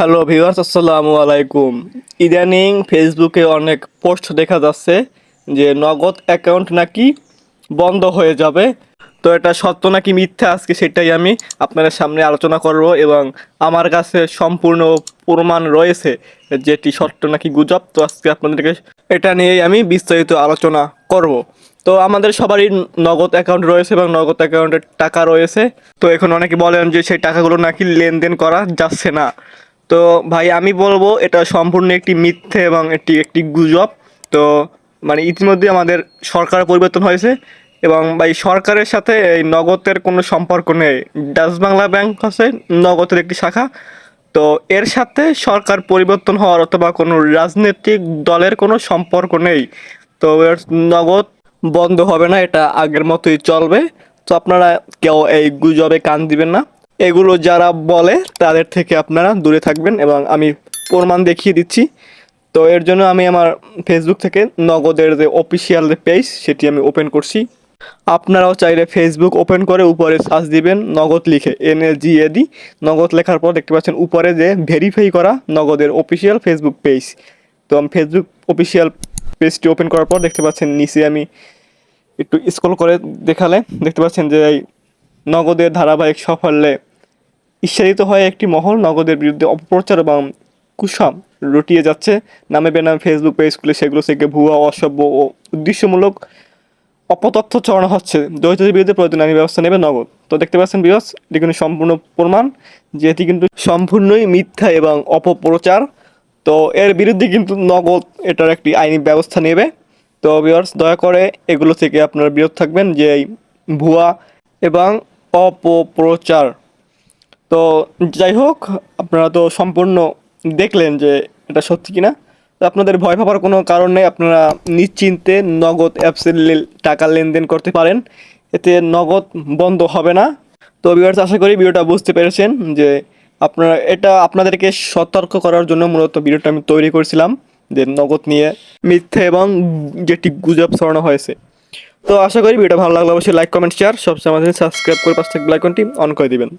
Hello viewers আসসালামু আলাইকুম। ইদানিং ফেসবুকে অনেক পোস্ট দেখা যাচ্ছে যে নগদ অ্যাকাউন্ট নাকি বন্ধ হয়ে যাবে। তো এটা সত্য নাকি মিথ্যা? আজকে সেটাই আমি আপনাদের সামনে আলোচনা করব এবং আমার কাছে সম্পূর্ণ প্রমাণ রয়েছে যেটি সত্য নাকি গুজব। তো আজকে আপনাদেরকে এটা নিয়েই আমি বিস্তারিত আলোচনা করব। তো আমাদের সবারই নগদ অ্যাকাউন্ট রয়েছে এবং নগদ অ্যাকাউন্টের টাকা রয়েছে। তো এখন অনেকে বলেন যে সেই টাকাগুলো নাকি লেনদেন করা যাচ্ছে না। তো ভাই, আমি বলব এটা সম্পূর্ণ একটি মিথ্যে এবং একটি একটি গুজব। তো মানে ইতিমধ্যে আমাদের সরকার পরিবর্তন হয়েছে এবং ভাই, সরকারের সাথে এই নগদের কোনো সম্পর্ক নেই। ডাচ বাংলা ব্যাংক আছে নগদের একটি শাখা। তো এর সাথে সরকার পরিবর্তন হওয়ার অথবা কোনো রাজনৈতিক দলের কোনো সম্পর্ক নেই। তো এর নগদ বন্ধ হবে না, এটা আগের মতোই চলবে। তো আপনারা কেউ এই গুজবে কান দিবেন না। এগুলো যারা বলে, তাদের থেকে আপনারা দূরে থাকবেন এবং আমি প্রমাণ দেখিয়ে দিচ্ছি। তো এর জন্য আমি আমার ফেসবুক থেকে নগদের যে অফিসিয়াল যে পেজ সেটি আমি ওপেন করছি। আপনারাও চাইলে ফেসবুক ওপেন করে উপরে সার্চ দিবেন, নগদ লিখে N A G A D নগদ লেখার পর দেখতে পাচ্ছেন উপরে যে ভেরিফাই করা নগদের অফিসিয়াল ফেসবুক পেজ তো আমি ফেসবুক অফিসিয়াল পেজটি ওপেন করার পর দেখতে পাচ্ছেন নিচে আমি একটু স্ক্রল করে দেখালে দেখতে পাচ্ছেন যে নগদের ধারাবাহিক সাফল্যে ঈর্ষাদিত হয়ে একটি মহল নগদের বিরুদ্ধে অপপ্রচার এবং কুসম রটিয়ে যাচ্ছে। নামে বেনামে ফেসবুক পেজ খুলে সেগুলো থেকে ভুয়া, অসভ্য ও উদ্দেশ্যমূলক অপতথ্য ছড়ানো হচ্ছে। দরিদ্রদের বিরুদ্ধে প্রয়োজন আইনি ব্যবস্থা নেবে নগদ। তো দেখতে পাচ্ছেন বিয়স এটি কিন্তু সম্পূর্ণ প্রমাণ যে এটি কিন্তু সম্পূর্ণই মিথ্যা এবং অপপ্রচার। তো এর বিরুদ্ধে কিন্তু নগদ এটার একটি আইনি ব্যবস্থা নেবে। তো বিয়ার্স দয়া করে এগুলো থেকে আপনারা বিরত থাকবেন যে ভুয়া এবং অপপ্রচার তো যাই হোক আপনারা তো সম্পূর্ণ দেখলেন যে এটা সত্যি কিনা। তো আপনাদের ভয় পাবার কোনো কারণ নেই, আপনারা নিশ্চিন্তে নগদ অ্যাপসের টাকা লেনদেন করতে পারেন। এতে নগদ বন্ধ হবে না। তো ভিউয়ার্স আশা করি ভিডিওটা বুঝতে পেরেছেন যে আপনারা এটা আপনাদেরকে সতর্ক করার জন্য মূলত ভিডিওটা আমি তৈরি করেছিলাম, যে নগদ নিয়ে মিথ্যে এবং যেটি গুজব ছড়ানো হয়েছে। তো আশা করি ভিডিওটা ভালো লাগলে অবশ্যই লাইক কমেন্ট শেয়ার সবসময় সাবস্ক্রাইব করে পাঁচ থেকে অন করে দিবেন।